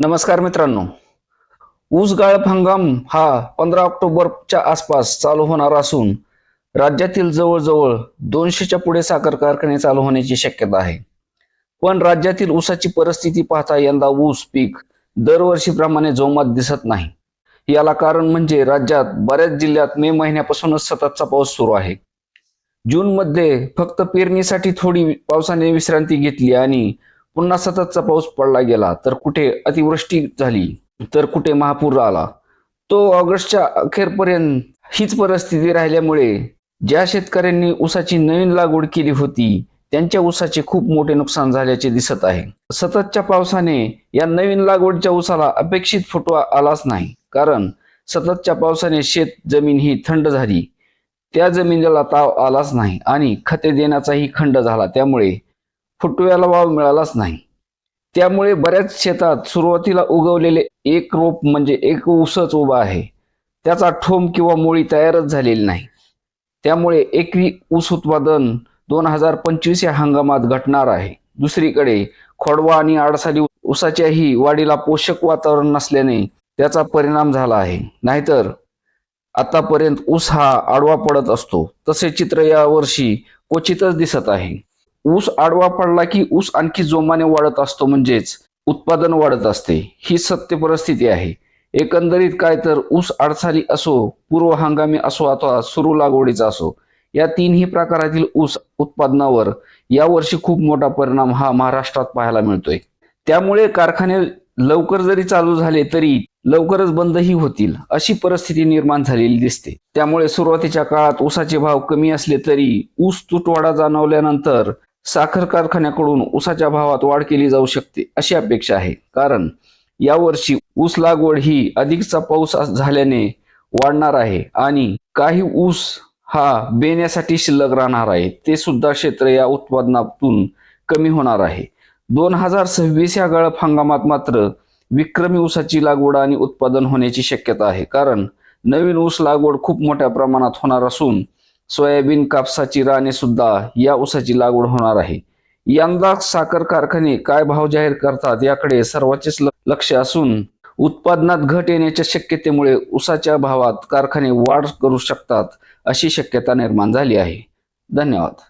नमस्कार मित्रांनो. ऊस गाळप हंगाम हा पंधरा ऑक्टोबरच्या आसपास चालू होणार असून राज्यातील जवळजवळ दोनशेच्या पुढे साखर कारखाने चालू होण्याची शक्यता आहे. पण राज्यातील ऊसाची परिस्थिती पाहता यंदा ऊस पीक दरवर्षीप्रमाणे जोमात दिसत नाही. याला कारण म्हणजे राज्यात बऱ्याच जिल्ह्यात मे महिन्यापासूनच सततचा पाऊस सुरू आहे. जून मध्ये फक्त पेरणीसाठी थोडी पावसाने विश्रांती घेतली आणि पुन्हा सततचा पाऊस पडला गेला तर कुठे अतिवृष्टी झाली तर कुठे महापूर आला? तो ऑगस्टच्या अखेरपर्यंत हीच परिस्थिती राहिल्यामुळे ज्या शेतकऱ्यांनी ऊसाची नवीन लागवड केली होती त्यांच्या ऊसाचे खूप मोठे नुकसान झाल्याचे दिसत आहे. सततच्या पावसाने या नवीन लागवडच्या ऊसाला अपेक्षित फुटवा आलाच नाही. कारण सततच्या पावसाने शेत जमीन ही थंड झाली. त्या जमिनीला ताव आलाच नाही आणि खते देण्याचाही खंड झाला. त्यामुळे फुटव्याला वाव मिळालाच नाही. त्यामुळे बऱ्याच शेतात सुरुवातीला उगवलेले एक रोप म्हणजे एक ऊसच उभा आहे. त्याचा ठोम किंवा मुळी तयारच झालेली नाही. त्यामुळे एकवी ऊस उत्पादन दोन हजार पंचवीस या हंगामात घटणार आहे. दुसरीकडे खोडवा आणि आडसाली ऊसाच्याही वाढीला पोषक वातावरण नसल्याने त्याचा परिणाम झाला आहे. नाहीतर आतापर्यंत ऊस हा आडवा पडत असतो. तसे चित्र या वर्षी क्वचितच दिसत आहे. ऊस आडवा पडला की ऊस आणखी जोमाने वाढत असतो म्हणजेच उत्पादन वाढत असते. ही सत्य परिस्थिती आहे. एकंदरीत काय तर ऊस आडसाली असो पूर्व हंगामी असो अथवा सुरू लागवडीचा असो या तीनही प्रकारातील ऊस उत्पादनावर यावर्षी खूप मोठा परिणाम हा महाराष्ट्रात पाहायला मिळतोय. त्यामुळे कारखाने लवकर जरी चालू झाले तरी लवकरच बंदही होतील अशी परिस्थिती निर्माण झालेली दिसते. त्यामुळे सुरुवातीच्या काळात ऊसाचे भाव कमी असले तरी ऊस तुटवाडा जाणवल्यानंतर साखर कारखान्याकडून ऊसाच्या भावात वाढ केली जाऊ शकते अशी अपेक्षा आहे. कारण यावर्षी ऊस लागवड ही अधिकचा पाऊस झाल्याने वाढणार आहे आणि काही ऊस हा बेण्यासाठी शिल्लक राहणार आहे. ते सुद्धा क्षेत्र या उत्पादनातून कमी होणार आहे. दोन हजार सव्वीस या गाळप हंगामात मात्र विक्रमी ऊसाची लागवड आणि उत्पादन होण्याची शक्यता आहे. कारण नवीन ऊस लागवड खूप मोठ्या प्रमाणात होणार असून सोयाबीन कापसाची राणे सुद्धा या ऊसाची लागवड होणार आहे. यंदा साखर कारखाने काय भाव जाहीर करतात याकडे सर्वांचेच लक्ष असून उत्पादनात घट येण्याच्या शक्यतेमुळे ऊसाच्या भावात कारखाने वाढ करू शकतात अशी शक्यता निर्माण झाली आहे. धन्यवाद.